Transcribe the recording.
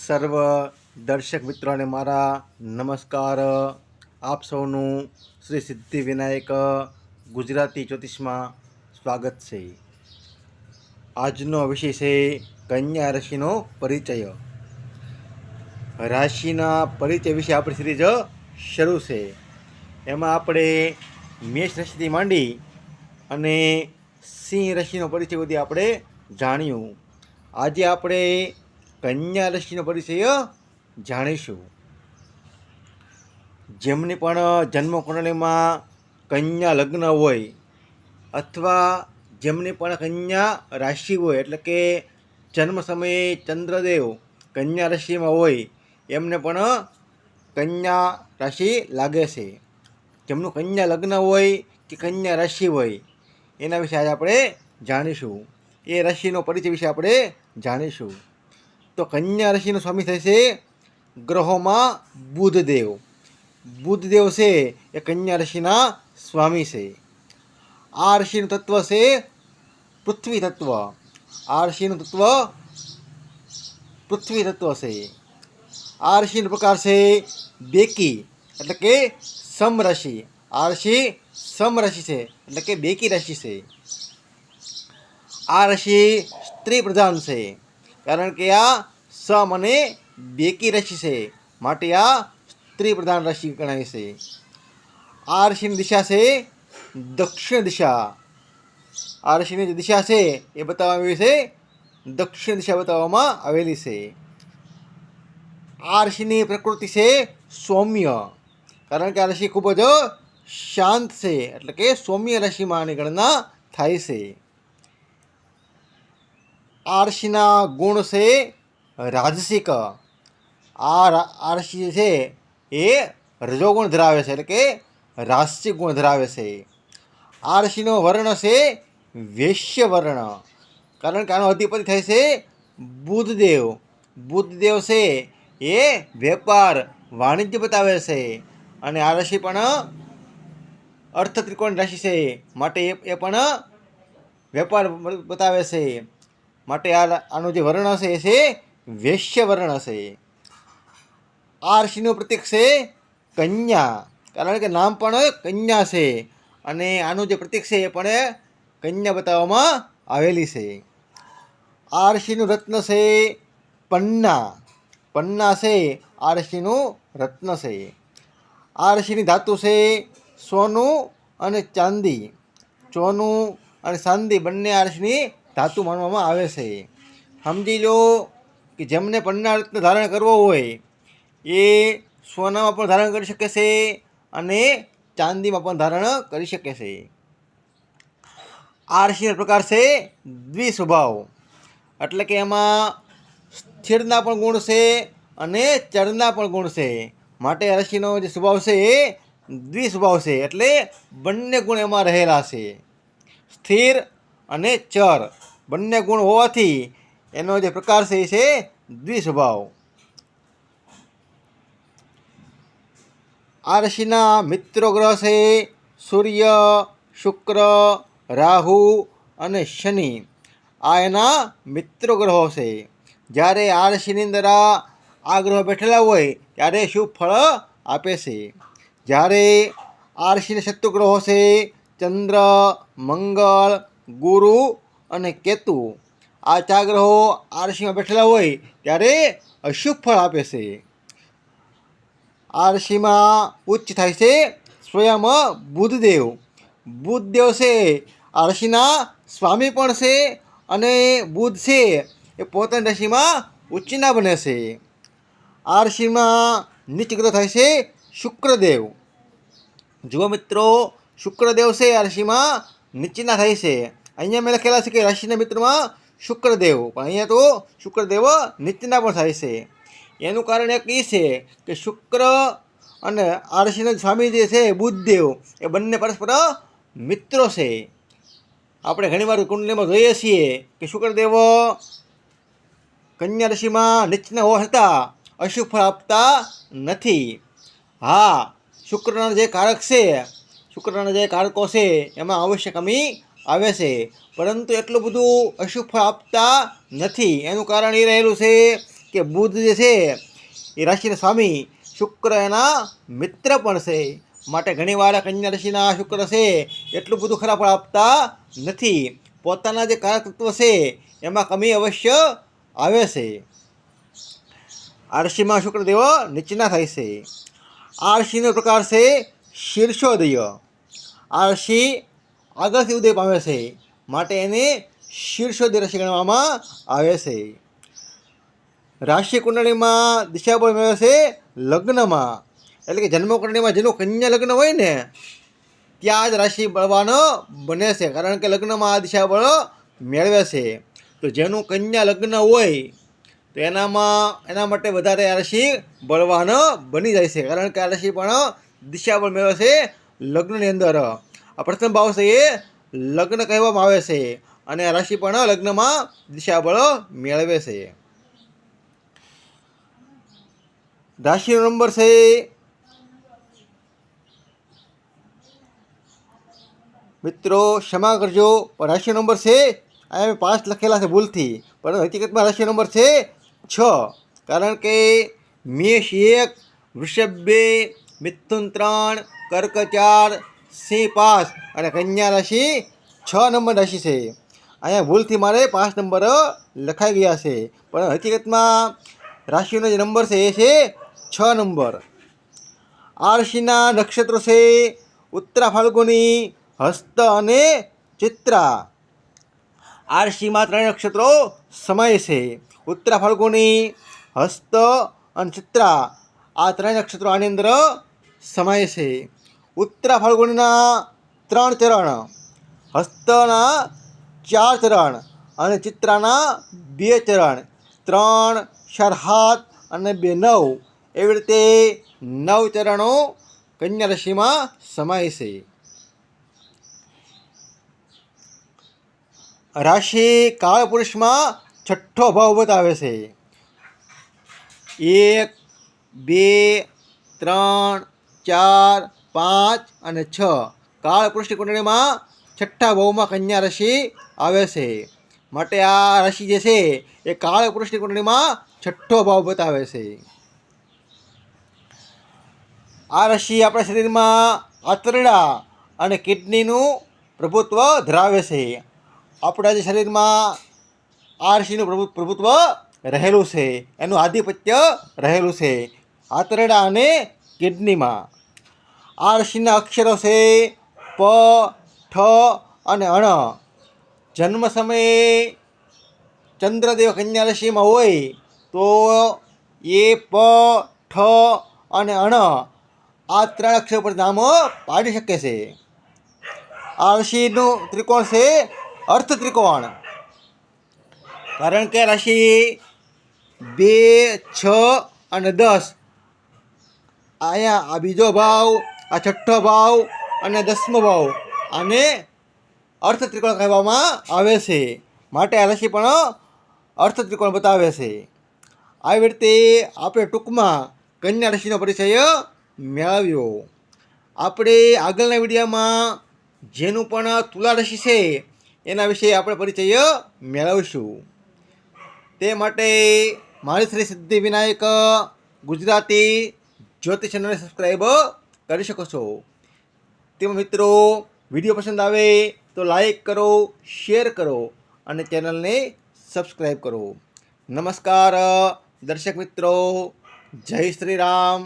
સર્વ દર્શક મિત્રોને મારા નમસ્કાર. આપ સૌનું શ્રી સિદ્ધિ વિનાયક ગુજરાતી જ્યોતિષમાં સ્વાગત છે. આજનો વિષય છે કન્યા રાશિનો પરિચય. રાશિના પરિચય વિશે આપણી સિરીજ શરૂ છે. એમાં આપણે મેષ રાશિથી માંડી અને સિંહ રાશિનો પરિચય બધી આપણે જાણ્યું. આજે આપણે કન્યા રાશિનો પરિચય જાણીશું. જેમની પણ જન્મ કુંડળીમાં કન્યા લગ્ન હોય અથવા જેમની પણ કન્યા રાશિ હોય, એટલે કે જન્મ સમયે ચંદ્રદેવ કન્યા રાશિમાં હોય, એમને પણ કન્યા રાશિ લાગે છે. જેમનું કન્યા લગ્ન હોય કે કન્યા રાશિ હોય, એના વિશે આજે આપણે જાણીશું. એ રાશિનો પરિચય વિશે આપણે જાણીશું. તો કન્યા રાશિનો સ્વામી થશે ગ્રહોમાં બુધદેવ બુધદેવ છે એ કન્યા રાશિના સ્વામી છે આ રાશિનું તત્વ છે પૃથ્વી તત્વ આ રાશિનું તત્વ પૃથ્વી તત્વ છે આ રાશિનો પ્રકાર છે બેકી એટલે કે સમ રાશિ આ રાશિ સમ રાશિ છે એટલે કે બેકી રાશિ છે આ રાશિ સ્ત્રી પ્રધાન છે કારણ કે આ સમ અને બેકી રશિ છે. માટે આ સ્ત્રી પ્રધાન રાશિ ગણાય છે. આ રાશિની દિશા છે દક્ષિણ દિશા. આ રાશિની જે દિશા છે એ બતાવવામાં આવી છે દક્ષિણ દિશા બતાવવામાં આવેલી છે. આ રાશિની પ્રકૃતિ છે સૌમ્ય. કારણ કે આ રશિ ખૂબ જ શાંત છે. એટલે કે સૌમ્ય રાશિમાં આની ગણના થાય છે. આ રાશિના ગુણ છે રાજસિક. આ રા- આ રાશિ જે છે એ રજોગુણ ધરાવે છે એટલે કે રાસિક ગુણ ધરાવે છે. આ વર્ણ છે વૈશ્ય વર્ણ. કારણ કે આનો અધિપતિ થાય છે બુદ્ધદેવ. બુદ્ધદેવ છે એ વેપાર, વાણિજ્ય બતાવે છે. અને આ રાશિ પણ અર્થ ત્રિકોણ રાશિ છે. માટે એ પણ વેપાર બતાવે છે. માટે આ આનું જે વર્ણ છે એ છે વૈશ્ય વર્ણ છે આ ઋષિનું પ્રતીક છે કન્યા. કારણ કે નામ પણ કન્યા છે. અને આનું જે પ્રતીક છે એ પણ કન્યા બતાવવામાં આવેલી છે. આ ઋષિનું રત્ન છે પન્ના. પન્ના છે આ ઋષિનું રત્ન છે. આ ઋષિની ધાતુ છે સોનું અને ચાંદી. સોનું અને ચાંદી બંને આ રાશિની ધાતુ માનવામાં આવે છે. સમજી લો કે જેમને પન્ના રત્ન ધારણ કરવો હોય, એ સોનામાં પણ ધારણ કરી શકે છે અને ચાંદીમાં પણ ધારણ કરી શકે છે. આ રાશિનો પ્રકાર છે દ્વિસ્વભાવ. એટલે કે એમાં સ્થિરના પણ ગુણ છે અને ચરના પણ ગુણ છે. માટે આ રાશિનો જે સ્વભાવ છે એ દ્વિસ્વભાવ છે. એટલે બંને ગુણ એમાં રહેલા છે. સ્થિર અને ચર બંને ગુણ હોવાથી એનો જે પ્રકાર છે એ છે દ્વિસ્વભાવ. આ રાશિના મિત્રો ગ્રહ છે સૂર્ય, શુક્ર, રાહુ અને શનિ. આ એના મિત્રો ગ્રહો છે. જ્યારે આ રાશિની અંદર આ ગ્રહ બેઠેલા હોય ત્યારે શુભ ફળ આપે છે. જ્યારે આ રાશિના શત્રુ છે ચંદ્ર, મંગળ ગુરુ અને કેતુ. આ ચાર ગ્રહો આ રાશિમાં બેઠેલા હોય ત્યારે અશુભ ફળ આપે છે. આ રાશિમાં ઉચ્ચ થાય છે સ્વયં બુદ્ધદેવ. બુદ્ધદેવ છે આ રાશિના સ્વામી પણ છે અને બુધ છે એ પોતાની રાશિમાં ઉચ્ચના બને છે. આ રાશિમાં નીચ ગ્રહ થાય છે શુક્રદેવ. જુઓ મિત્રો, શુક્રદેવ છે આ રાશિમાં નીચેના થાય છે અહીંયા મેં લખેલા છે કે રાશિના મિત્રમાં શુક્રદેવ પણ અહીંયા તો શુક્રદેવ નીચેના પણ થાય છે એનું કારણ એક એ છે કે શુક્ર અને આ સ્વામી જે છે બુદ્ધદેવ એ બંને પરસ્પર મિત્રો છે આપણે ઘણીવાર કુંડલીમાં જોઈએ છીએ કે શુક્રદેવ કન્યા રાશિમાં નીચના હોવા છતાં અશુભ ફળ આપતા નથી હા શુક્રના જે કારક છે શુક્રના જે કારકો છે એમાં અવશ્ય કમી આવે છે. પરંતુ એટલું બધું અશુભ આપતા નથી. એનું કારણ એ રહેલું છે કે બુધ જે છે, એ રાશિના સ્વામી શુક્ર એના મિત્ર પણ છે. માટે ઘણીવાર કન્યા રાશિના શુક્ર છે, એટલું બધું ખરાબ આપતા નથી. પોતાના જે કારકત્વ છે, એમાં કમી અવશ્ય આવે છે. આ રાશિમાં શુક્રદેવ નીચના થાય છે. આ રાશિનો પ્રકાર છે શીર્ષોદય. આ રાશિ આગળથી ઉદય પામે છે, માટે એને શીર્ષોદય રાશિ ગણવામાં આવે છે. રાશિ કુંડળીમાં દિશાબળ મેળવે છે, લગ્નમાં. એટલે કે જન્મ કુંડળીમાં જેનું કન્યા લગ્ન હોય ને, ત્યાં જ રાશિ બળવાનો બને છે, કારણ કે લગ્નમાં આ દિશાબળ મેળવે છે. તો જેનું કન્યા લગ્ન હોય, તો એનામાં, એના માટે વધારે આ રાશિ બળવાનો બની જાય છે, કારણ કે આ રાશિ પણ દિશાબળ મેળવે છે લગ્નની અંદર, આ પ્રથમ ભાવ છે એ લગ્ન કહેવામાં આવે છે અને રાશિ પણ લગ્નમાં દિશાબળ મેળવે છે. રાશિનો નંબર છે મિત્રો, ક્ષમા કરજો. રાશિ નંબર છે અહીંયા પાંચ લખેલા છે ભૂલથી. પણ હકીકતમાં રાશિ નંબર છે છ. કારણ કે મેષ એક, વૃષભ બે મિથુન ત્રણ કર્ક ચાર સિંહ પાંચ અને કન્યા રાશિ છ નંબર રાશિ છે. અહીંયા ભૂલથી મારે પાંચ નંબર લખાઈ ગયા છે. પણ હકીકતમાં રાશિનો જે નંબર છે એ છે છ નંબર. આ રાશિના નક્ષત્રો છે ઉત્તરા ફાલ્ગુની, હસ્ત અને ચિત્રા. આ રાશિમાં ત્રણ નક્ષત્રો સમાય છે. ઉત્તરા ફાલ્ગુની, હસ્ત અને ચિત્રા. આ ત્રણ નક્ષત્રો આની અંદર સમાય છે. ઉત્તરા ફાલ્ગુનીના ત્રણ ચરણ, હસ્તના ચાર ચરણ અને ચિત્રાના બે ચરણ. ત્રણ ચાર હાથ અને બે નવ. એવી રીતે નવ ચરણો કન્યા રાશિમાં સમાય છે. રાશિ કાળ પુરુષમાં છઠ્ઠો ભાવ બતાવે છે. એક, બે, ત્રણ ચાર, પાંચ અને છ. કાળ કુંડળીમાં છઠ્ઠા ભાવમાં કન્યા રાશિ આવે છે. માટે આ રાશિ જે છે, એ કાળ કુંડળીમાં છઠ્ઠો ભાવ બતાવે છે. આ રાશિ આપણા શરીરમાં આંતરડા અને કિડનીનું પ્રભુત્વ ધરાવે છે. આપણા જે શરીરમાં આ રાશિનું પ્રભુ, પ્રભુત્વ રહેલું છે. એનું આધિપત્ય રહેલું છે. આંતરડા અને કિડનીમાં. આ રાશિના અક્ષરો છે પ, ઠ અને અણ. જન્મ સમયે ચંદ્રદેવ કન્યા રાશિમાં હોય તો એ પ, ઠ અને અણ આ ત્રણ અક્ષર પર નામો પાડી શકે છે. આ રાશિનું ત્રિકોણ છે અર્થ ત્રિકોણ. કારણ કે રાશિ બે, છ અને દસ અહીંયા આ બીજો ભાવ, આ છઠ્ઠો ભાવ અને દસમો ભાવ. આને અર્થ ત્રિકોણ કહેવામાં આવે છે. માટે આ રાશિ પણ અર્થ ત્રિકોણ બતાવે છે. આવી રીતે આપણે ટૂંકમાં કન્યા રાશિનો પરિચય મેળવ્યો. આપણે આગળના વિડીયામાં જેનું પણ તુલા રાશિ છે, એના વિશે આપણે પરિચય મેળવીશું. તે માટે મારી શ્રી સિદ્ધિ વિનાયક ગુજરાતી જ્યોતિષ ચેનલને સબસ્ક્રાઈબ કરી શકો છો. તેમાં મિત્રો વીડિયો પસંદ આવે તો લાઈક કરો શેર કરો અને ચેનલને સબસ્ક્રાઈબ કરો. નમસ્કાર, દર્શક મિત્રો, જય શ્રી રામ.